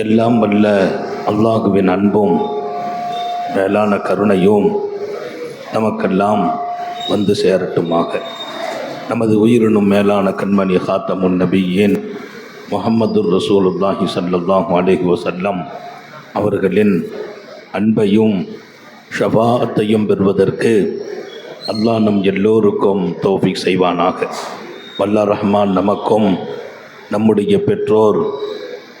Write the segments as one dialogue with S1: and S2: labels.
S1: எல்லாம் வல்ல அல்லாஹுவின் அன்பும் மேலான கருணையும் நமக்கெல்லாம் வந்து சேரட்டுமாக. நமது உயிரினும் மேலான கண்மணி ஹாத்தமுன் நபி ஏன் முகமது ரசூலுல்லாஹி ஸல்லல்லாஹு அலைஹி வசல்லம் அவர்களின் அன்பையும் ஷபாத்தையும் பெறுவதற்கு அல்லாஹ் நம் எல்லோருக்கும் தோஃபிக் செய்வானாக. வல்ல ரஹ்மான் நமக்கும் நம்முடைய பெற்றோர்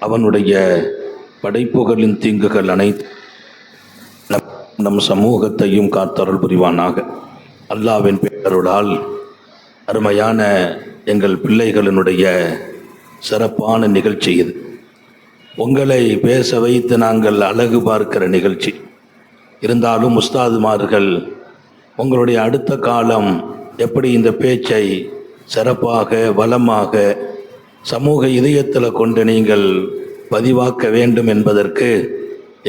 S1: அவனுடைய படைப்புகளின் தீங்குகள் அனைத்து நம் நம் சமூகத்தையும் காத்தருள் புரிவானாக. அல்லாவின் பேரருளால் அருமையான எங்கள் பிள்ளைகளினுடைய சிறப்பான நிகழ்ச்சி இது. உங்களை பேச வைத்து நாங்கள் அழகு பார்க்கிற நிகழ்ச்சி. இருந்தாலும் உஸ்தாதுமார்கள் உங்களுடைய அடுத்த காலம் எப்படி இந்த பேச்சை சிறப்பாக வளமாக சமூக இதயத்தில் கொண்டு நீங்கள் பதிவாக்க வேண்டும் என்பதற்கு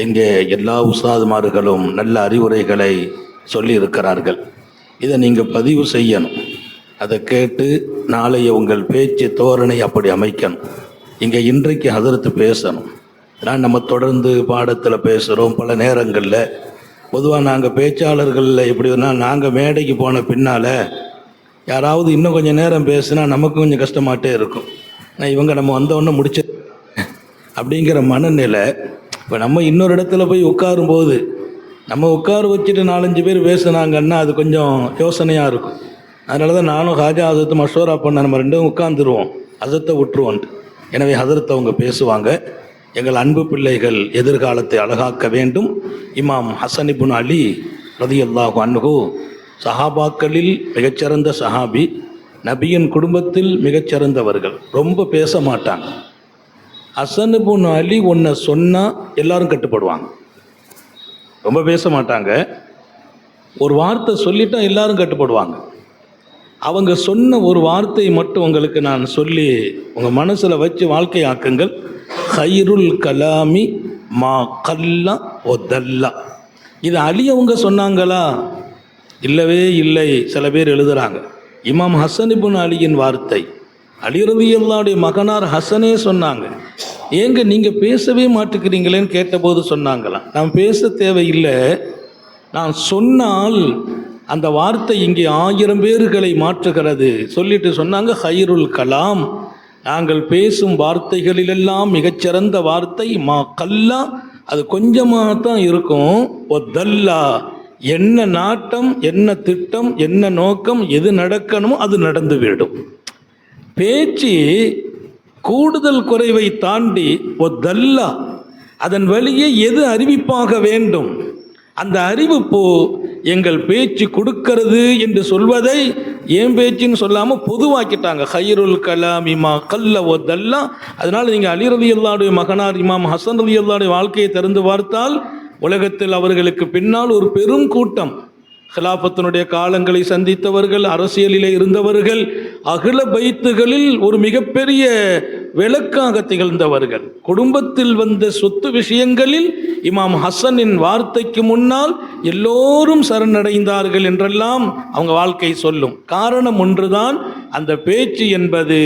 S1: இங்கே எல்லா உஸ்தாதுமார்களும் நல்ல அறிவுரைகளை சொல்லியிருக்கிறார்கள். இதை நீங்கள் பதிவு செய்யணும். அதை கேட்டு நாளைய உங்கள் பேச்சு தோரணை அப்படி அமைக்கணும். இங்கே இன்றைக்கு அதிர்த்து பேசணும். நான் நம்ம தொடர்ந்து பாடத்தில் பேசுகிறோம் பல நேரங்களில். பொதுவாக நாங்கள் பேச்சாளர்களில் எப்படின்னா நாங்கள் மேடைக்கு போன பின்னால் யாராவது இன்னும் கொஞ்சம் நேரம் பேசுனா நமக்கு கொஞ்சம் கஷ்டமாட்டே இருக்கும். நான் இவங்க நம்ம வந்தவொடனே முடிச்சு அப்படிங்கிற மனநிலை இப்போ நம்ம இன்னொரு இடத்துல போய் உட்காரும் போது நம்ம உட்கார வச்சுட்டு நாலஞ்சு பேர் பேசுனாங்கன்னா அது கொஞ்சம் யோசனையாக இருக்கும். அதனால தான் நானும் ஹாஜா ஹசரத்து மஷோரா பண்ண நம்ம ரெண்டும் உட்காந்துருவோம் ஹசரத்தை விட்டுருவோன்ட்டு எனவே ஹசரத்தை அவங்க பேசுவாங்க எங்கள் அன்பு பிள்ளைகள் எதிர்காலத்தை அழகாக்க வேண்டும். இமாம் ஹசன் இபுன் அலி ரதியல்லாஹு அன்ஹு சஹாபாக்களில் மிகச்சிறந்த சஹாபி நபியின் குடும்பத்தில் மிகச்சிறந்தவர்கள். ரொம்ப பேச மாட்டாங்க. ஹசன் அலி ஒன்றை சொன்னால் எல்லாரும் கட்டுப்படுவாங்க. ரொம்ப பேச மாட்டாங்க. ஒரு வார்த்தை சொல்லிட்டா எல்லாரும் கட்டுப்படுவாங்க. அவங்க சொன்ன ஒரு வார்த்தை மட்டும் உங்களுக்கு நான் சொல்லி உங்கள் மனசில் வச்சு வாழ்க்கை ஆக்குங்கள். ஹைருல் கலாமி மா கல்லா ஒதல்லா இது அலி அவங்க சொன்னாங்களா? இல்லவே இல்லை. சில பேர் எழுதுகிறாங்க இமாம் ஹசன் இபுன் அலியின் வார்த்தை. அலிரதி ரலியல்லாவுடைய மகனார் ஹசனே சொன்னாங்க. ஏங்க நீங்கள் பேசவே மாட்டுக்கிறீங்களேன்னு கேட்டபோது சொன்னாங்களாம். நாம் பேச தேவையில்லை. நான் சொன்னால் அந்த வார்த்தை இங்கே ஆயிரம் பேர்களை மாற்றுகிறது. சொல்லிட்டு சொன்னாங்க ஹைருல் கலாம். நாங்கள் பேசும் வார்த்தைகளிலெல்லாம் மிகச்சிறந்த வார்த்தை மா கல்லா. அது கொஞ்சமாக தான் இருக்கும் ஒத்தல்லா என்ன நாட்டம் என்ன திட்டம் என்ன நோக்கம் எது நடக்கணுமோ அது நடந்துவிடும் பேச்சு கூடுதல் குறைவை தாண்டி ஒத்தல்லா. அதன் வழியே எது அறிவிப்பாக வேண்டும்? அந்த அறிவிப்பு எங்கள் பேச்சு கொடுக்கிறது என்று சொல்வதை ஏன் பேச்சுன்னு சொல்லாமல் பொதுவாக்கிட்டாங்க. ஹைருல் கலாம் இமா கல்ல ஒத்தல்லா. அதனால் நீங்கள் அலி ரதி அல்லாடைய மகனார் இமாம் ஹசன் ரதி அல்லாடைய வாழ்க்கையை திறந்து பார்த்தால் உலகத்தில் அவர்களுக்கு பின்னால் ஒரு பெரும் கூட்டம். ஹிலாபத்தினுடைய காலங்களை சந்தித்தவர்கள் அரசியலிலே இருந்தவர்கள் அகில பைத்துகளில் ஒரு மிகப்பெரிய விளக்காக திகழ்ந்தவர்கள். குடும்பத்தில் வந்த சொத்து விஷயங்களில் இமாம் ஹசனின் வார்த்தைக்கு முன்னால் எல்லோரும் சரணடைந்தார்கள் என்றெல்லாம் அவங்க வாழ்க்கை சொல்லும். காரணம் ஒன்றுதான் அந்த பேச்சு என்பது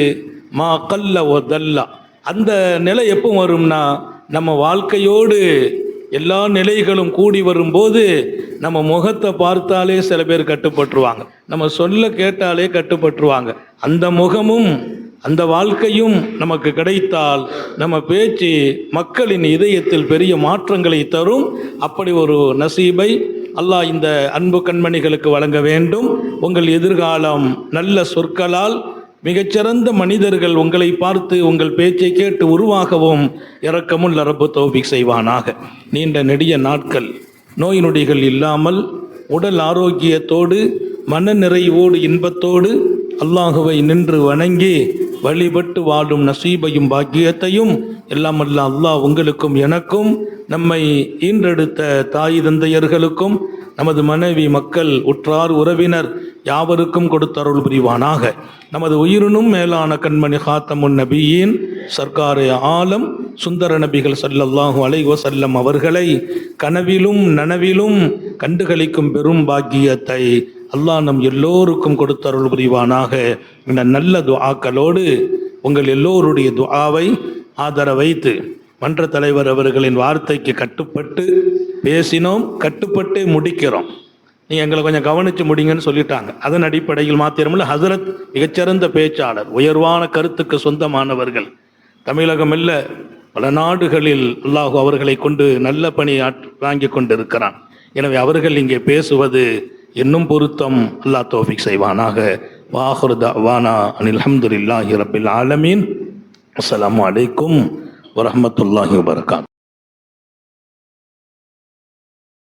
S1: மா கல்ல ஓ தல்லா. அந்த நிலை எப்போ வரும்னா நம்ம வாழ்க்கையோடு எல்லா நிலைகளும் கூடி வரும்போது நம்ம முகத்தை பார்த்தாலே சில பேர் கட்டுப்பட்டுருவாங்க. நம்ம சொல்ல கேட்டாலே கட்டுப்பட்டுருவாங்க. அந்த முகமும் அந்த வாழ்க்கையும் நமக்கு கிடைத்தால் நம்ம பேச்சு மக்களின் இதயத்தில் பெரிய மாற்றங்களை தரும். அப்படி ஒரு நசீபை அல்லாஹ் இந்த அன்பு கண்மணிகளுக்கு வழங்க வேண்டும். உங்கள் எதிர்காலம் நல்ல சொற்களால் மிகச்சிறந்த மனிதர்கள் உங்களை பார்த்து உங்கள் பேச்சை கேட்டு உருவாகவும் இறக்கமும் லரப்பு தௌபிக் செய்வானாக. நீண்ட நெடிய நாட்கள் நோய் நொடிகள் இல்லாமல் உடல் ஆரோக்கியத்தோடு மன நிறைவோடு இன்பத்தோடு அல்லாஹுவை நின்று வணங்கி வழிபட்டு வாழும் நசீபையும் பாக்கியத்தையும் எல்லாம் அல்ல அல்லாஹ் உங்களுக்கும் எனக்கும் நம்மை ஈன்றெடுத்த தாய் தந்தையர்களுக்கும் நமது மனைவி மக்கள் உற்றார் உறவினர் யாவருக்கும் கொடுத்தருள் புரிவானாக. நமது உயிரினும் மேலான கண்மணி ஹாத்தமுன் நபியின் சர்க்காரை ஆலம் சுந்தர நபிகள் சல்லல்லாஹு அலைவோ செல்லம் அவர்களை கனவிலும் நனவிலும் கண்டுகளிக்கும் பெரும் பாக்கியத்தை அல்லாஹ் நம் எல்லோருக்கும் கொடுத்தருள் புரிவானாக. இந்த நல்ல துஆக்களோடு உங்கள் எல்லோருடைய துஆவை ஆதர வைத்து மன்ற தலைவர் அவர்களின் வார்த்தைக்கு கட்டுப்பட்டு பேசினோம் கட்டுப்பட்டு முடிக்கிறோம். நீ எங்களை கொஞ்சம் கவனித்து முடிங்கன்னு சொல்லிட்டாங்க. அதன் அடிப்படையில் மாத்திரமில்லை ஹசரத் மிகச்சிறந்த பேச்சாளர் உயர்வான கருத்துக்கு சொந்தமானவர்கள். தமிழகம் இல்ல பல நாடுகளில் அல்லாஹு அவர்களை கொண்டு நல்ல பணி வாங்கி கொண்டிருக்கிறான். எனவே அவர்கள் இங்கே பேசுவது இன்னும் பொருத்தம். அல்லாஹ் தோஃபிக் செய்வானாக. வாஹுர் வானா அனில் அஹமதுல்லாஹி ரபில் ஆலமீன். அஸ்லாம் வலைக்கும் வரமத்துல்லாஹி வபரகாத்.